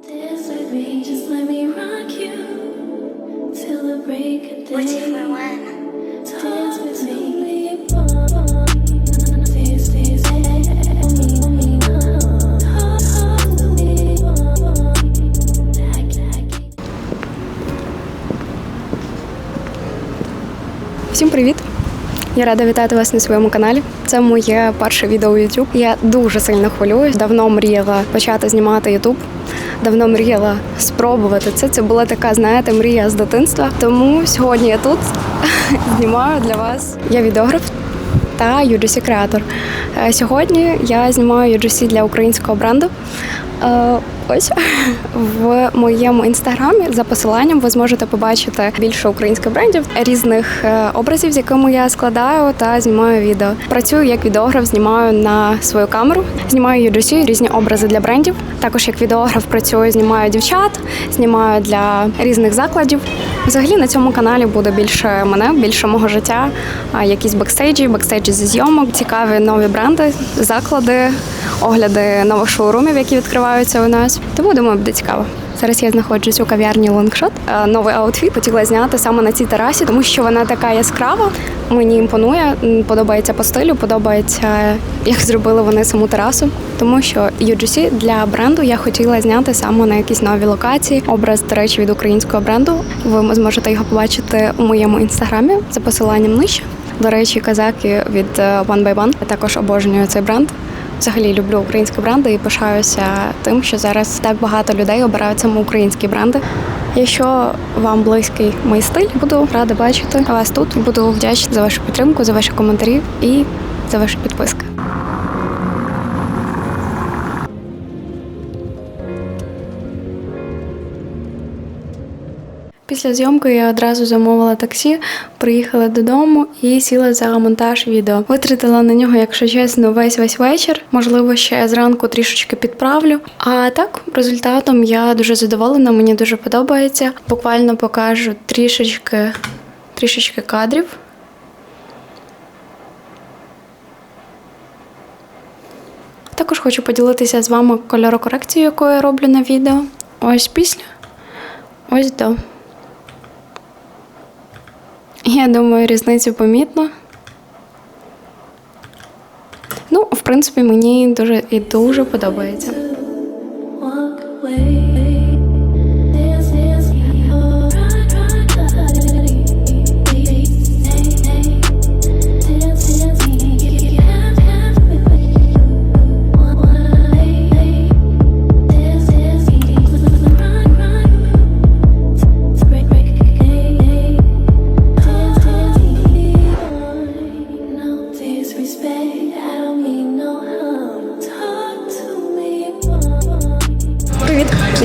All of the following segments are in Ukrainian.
Dance with me, just let me rock you till the break of day. What's it for when? Dance with me, Dance, dance, dance, me, me, talk, talk to me, I can't. Всім привіт! Я рада вітати вас на своєму каналі. Це моє перше відео у YouTube. Я дуже сильно хвилююсь. Давно мріяла почати знімати YouTube. Давно мріяла спробувати це. Це була така, знаєте, мрія з дитинства. Тому сьогодні я тут знімаю для вас. Я відеограф та UGC креатор. Е, Сьогодні я знімаю UGC для українського бренду. Е, Ось в моєму інстаграмі за посиланням ви зможете побачити більше українських брендів, різних е, образів, з якими я складаю та знімаю відео. Працюю як відеограф, знімаю на свою камеру, знімаю UGC, різні образи для брендів. Також як відеограф працюю, знімаю дівчат, знімаю для різних закладів. Взагалі на цьому каналі буде більше мене, більше мого життя, якісь бекстейджі, бекстейджі зі зйомок, цікаві нові бренди, заклади, огляди нових шоурумів, які відкриваються у нас. Тому думаю, буде цікаво. Зараз я знаходжусь у кав'ярні Лонгшот. Е, Новий аутфіт хотіла зняти саме на цій терасі, тому що вона така яскрава. Мені імпонує, подобається по стилю, подобається, як зробили вони саму терасу. Тому що UGC для бренду я хотіла зняти саме на якісь нові локації. Образ, до речі, від українського бренду. Ви зможете його побачити у моєму інстаграмі за посиланням нижче. До речі, казаки від е, One by One. Також обожнюю цей бренд. Взагалі люблю українські бренди і пишаюся тим, що зараз так багато людей обирають саме українські бренди. Якщо вам близький мій стиль, буду рада бачити вас тут. Буду вдячна за вашу підтримку, за ваші коментарі і за ваші підписки. Після зйомки я одразу замовила таксі, приїхала додому і сіла за монтаж відео. Витратила на нього, якщо чесно, весь весь вечір. Можливо, ще зранку трішечки підправлю. А так, результатом я дуже задоволена, мені дуже подобається. Буквально покажу трішечки, трішечки кадрів. Також хочу поділитися з вами кольорокорекцією, яку я роблю на відео. Ось після, ось до. Я думаю, різницю помітно. Ну, в принципі, мені дуже і дуже подобається.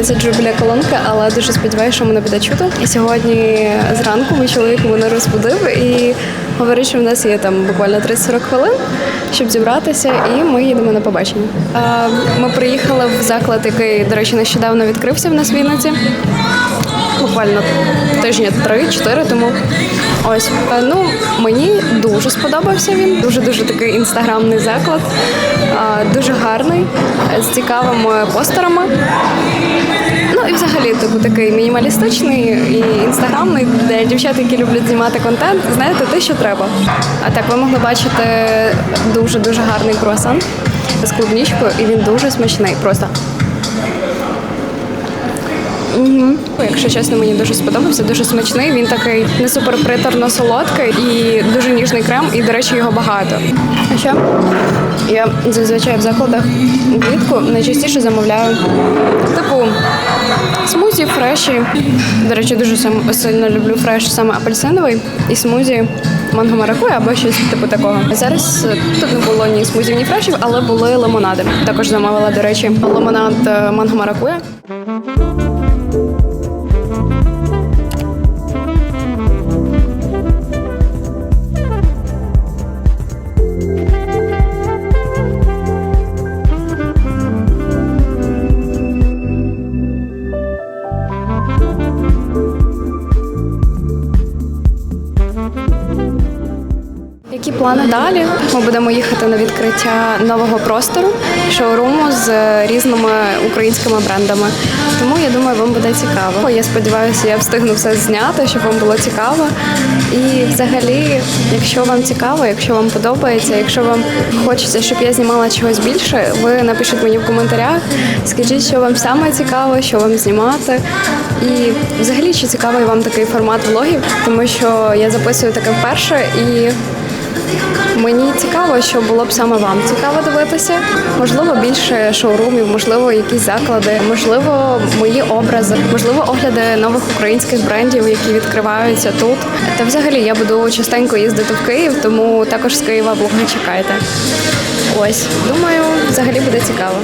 Привіт! Я колонка, але дуже сподіваюся, що мене буде чути. І сьогодні зранку мій чоловік мене розбудив і говорить, що в нас є там буквально 30-40 хвилин, щоб зібратися, і ми їдемо на побачення. Ми приїхали в заклад, який, до речі, нещодавно відкрився в нас в Вінниці. Буквально тижня три-чотири тому. Ось ну мені дуже сподобався він. Дуже дуже такий інстаграмний заклад, дуже гарний, з цікавими постерами. І взагалі типу такий мінімалістичний і інстаграмний, де дівчат, які люблять знімати контент, знаєте, те, що треба. А так ви могли бачити дуже дуже гарний круасан з клубнічкою, і він дуже смачний. Просто Угу. Якщо чесно, мені дуже сподобався, дуже смачний. Він такий не супер приторно солодкий і дуже ніжний крем, і, до речі, його багато. А ще я зазвичай в закладах влітку найчастіше замовляю типу смузі, фреші. До речі, дуже сам- сильно люблю фреш саме апельсиновий і смузі манго маракуя або щось типу такого. Зараз е, тут не було ні смузів, ні фрешів, але були лимонади. Також замовила, до речі, лимонад е, манго маракуя. Плани далі. Ми будемо їхати на відкриття нового простору шоуруму з різними українськими брендами. Тому я думаю, вам буде цікаво. Я сподіваюся, я встигну все зняти, щоб вам було цікаво. І взагалі, якщо вам цікаво, якщо вам подобається, якщо вам хочеться, щоб я знімала чогось більше, ви напишіть мені в коментарях, скажіть, що вам саме цікаво, що вам знімати. І взагалі, чи цікавий вам такий формат влогів, тому що я записую таке вперше і. Мені цікаво, що було б саме вам цікаво дивитися. Можливо, більше шоурумів, можливо, якісь заклади, можливо, мої образи, можливо, огляди нових українських брендів, які відкриваються тут. Та взагалі я буду частенько їздити в Київ, тому також з Києва влоги чекайте. Ось, думаю, взагалі буде цікаво.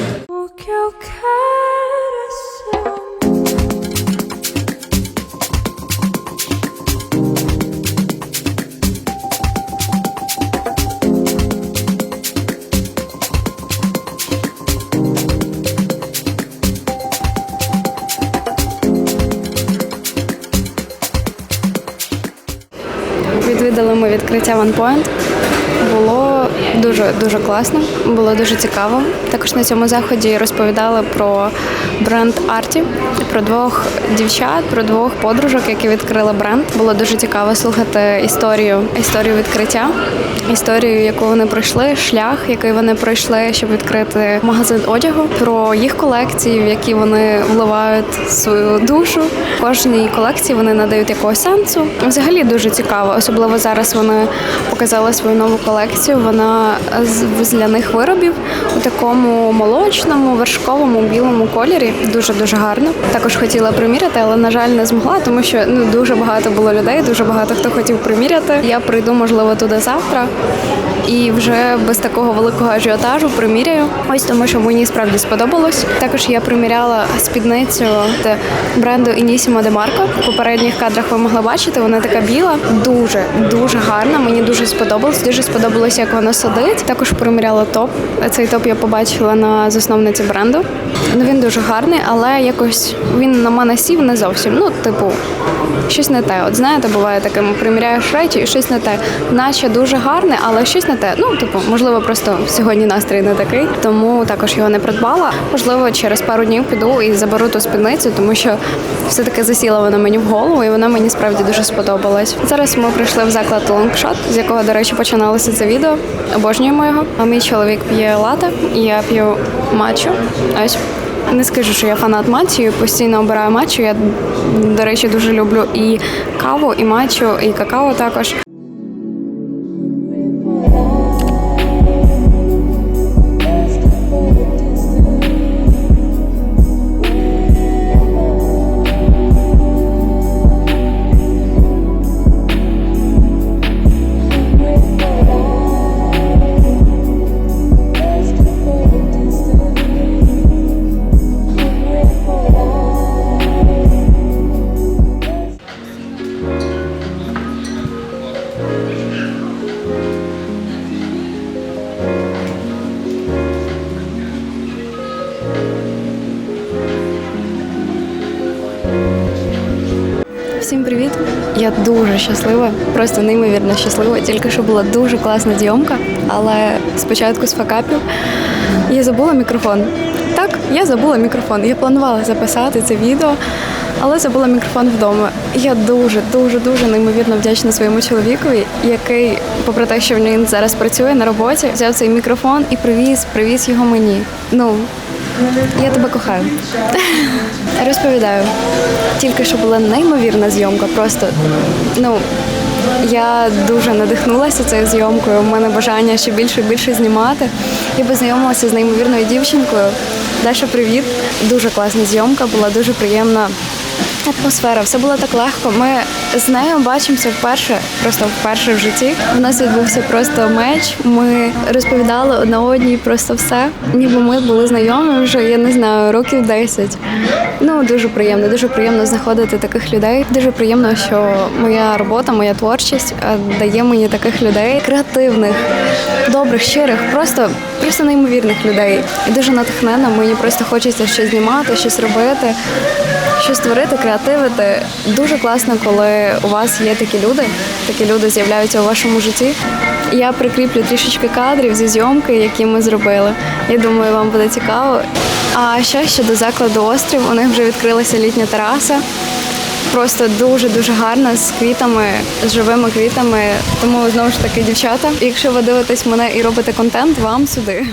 Відкриття OnePoint. Було дуже дуже класно, було дуже цікаво. Також на цьому заході розповідали про бренд Арті, про двох дівчат, про двох подружок, які відкрили бренд. Було дуже цікаво слухати історію, історію відкриття, історію, яку вони пройшли, шлях, який вони пройшли, щоб відкрити магазин одягу, про їх колекції, в які вони вливають свою душу. Кожній колекції вони надають якогось сенсу. Взагалі дуже цікаво, особливо зараз вони показали свою нову колекцію. Вона з ляних виробів у такому молочному, вершковому, білому кольорі. Дуже дуже гарно. Також хотіла приміряти, але на жаль не змогла, тому що ну дуже багато було людей, дуже багато хто хотів приміряти. Я прийду, можливо, туди завтра і вже без такого великого ажіотажу приміряю. Ось тому, що мені справді сподобалось. Також я приміряла спідницю бренду Інісімо де Марко. В попередніх кадрах ви могли бачити, вона така біла, дуже дуже гарна. Мені дуже сподобалось. Дуже сподобалось, як вона сидить. Також приміряла топ. Цей топ я побачила на засновниці бренду. Ну він дуже гарний, але якось він на мене сів не зовсім. Ну, типу, щось не те. От знаєте, буває таке, приміряєш речі і щось не те. Наче дуже гарне, але щось не те. Ну, типу, можливо, просто сьогодні настрій не такий, тому також його не придбала. Можливо, через пару днів піду і заберу ту спідницю, тому що все-таки засіла вона мені в голову, і вона мені справді дуже сподобалась. Зараз ми прийшли в заклад Лонгшот, з якого, до речі, починалося це відео. Обожнюємо його. А мій чоловік п'є лате, і я п'ю матчу. Ось. Не скажу, що я фанат матчі, постійно обираю матчу. Я, до речі, дуже люблю і каву, і матчу, і какао також. Дуже щаслива, просто неймовірно щаслива. Тільки що була дуже класна зйомка, але спочатку з факапів я забула мікрофон. Так, я забула мікрофон. Я планувала записати це відео, але забула мікрофон вдома. Я дуже, дуже, дуже неймовірно вдячна своєму чоловікові, який, попри те, що він зараз працює на роботі, взяв цей мікрофон і привіз, привіз його мені. Ну, я тебе кохаю. Розповідаю. Тільки що була неймовірна зйомка. Просто ну я дуже надихнулася цією зйомкою. У мене бажання ще більше і більше знімати. Я познайомилася з неймовірною дівчинкою. Даша, привіт. Дуже класна зйомка, була дуже приємна. Атмосфера, все було так легко. Ми з нею бачимося вперше, просто вперше в житті. У нас відбувся просто меч. Ми розповідали одна одній просто все. Ніби ми були знайомі вже, я не знаю, років 10. Ну дуже приємно, дуже приємно знаходити таких людей. Дуже приємно, що моя робота, моя творчість е, дає мені таких людей креативних, добрих, щирих, просто просто неймовірних людей. І дуже натхненно. Мені просто хочеться щось знімати, щось робити щось творити, креативити. Дуже класно, коли у вас є такі люди, такі люди з'являються у вашому житті. Я прикріплю трішечки кадрів зі зйомки, які ми зробили. Я думаю, вам буде цікаво. А ще щодо закладу острів, у них вже відкрилася літня тераса. Просто дуже дуже гарна з квітами, з живими квітами. Тому знову ж таки, дівчата, якщо ви дивитесь мене і робите контент, вам сюди.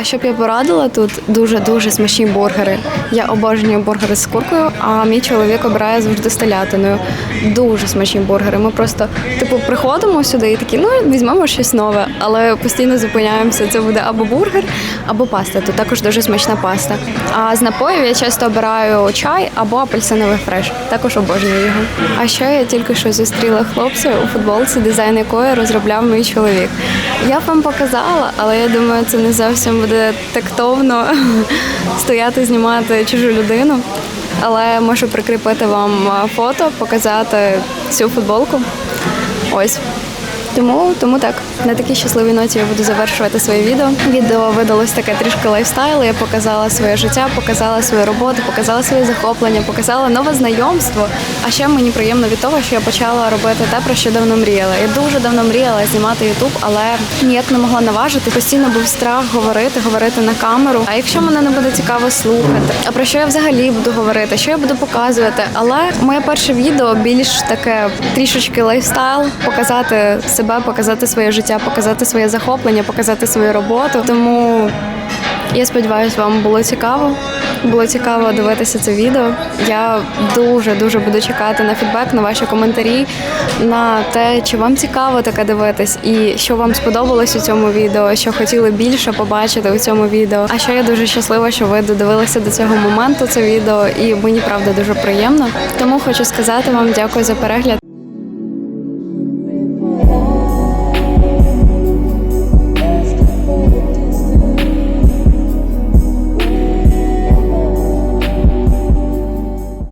А що б я порадила тут дуже дуже смачні бургери. Я обожнюю бургери з куркою, а мій чоловік обирає завжди з. Дуже смачні бургери. Ми просто типу приходимо сюди і такі, ну візьмемо щось нове, але постійно зупиняємося. Це буде або бургер, або паста. Тут також дуже смачна паста. А з напоїв я часто обираю чай або апельсиновий фреш. Також обожнюю його. А ще я тільки що зустріла хлопця у футболці, дизайн якої розробляв мій чоловік. Я б вам показала, але я думаю, це не зовсім буде тактовно стояти, знімати чужу людину. Але можу прикріпити вам фото, показати цю футболку. Ось. Тому, тому так, на такій щасливій ноті я буду завершувати своє відео. Відео видалось таке трішки лайфстайл. Я показала своє життя, показала свою роботу, показала свої захоплення, показала нове знайомство. А ще мені приємно від того, що я почала робити те, про що давно мріяла. Я дуже давно мріяла знімати Ютуб, але ніяк не могла наважити. Постійно був страх говорити, говорити на камеру. А якщо мене не буде цікаво слухати, а про що я взагалі буду говорити, що я буду показувати? Але моє перше відео більш таке трішечки лайфстайл, показати себе, показати своє життя, показати своє захоплення, показати свою роботу. Тому я сподіваюся, вам було цікаво. Було цікаво дивитися це відео. Я дуже дуже буду чекати на фідбек, на ваші коментарі, на те, чи вам цікаво таке дивитись, і що вам сподобалось у цьому відео, що хотіли більше побачити у цьому відео. А ще я дуже щаслива, що ви додивилися до цього моменту це відео, і мені правда дуже приємно. Тому хочу сказати вам дякую за перегляд.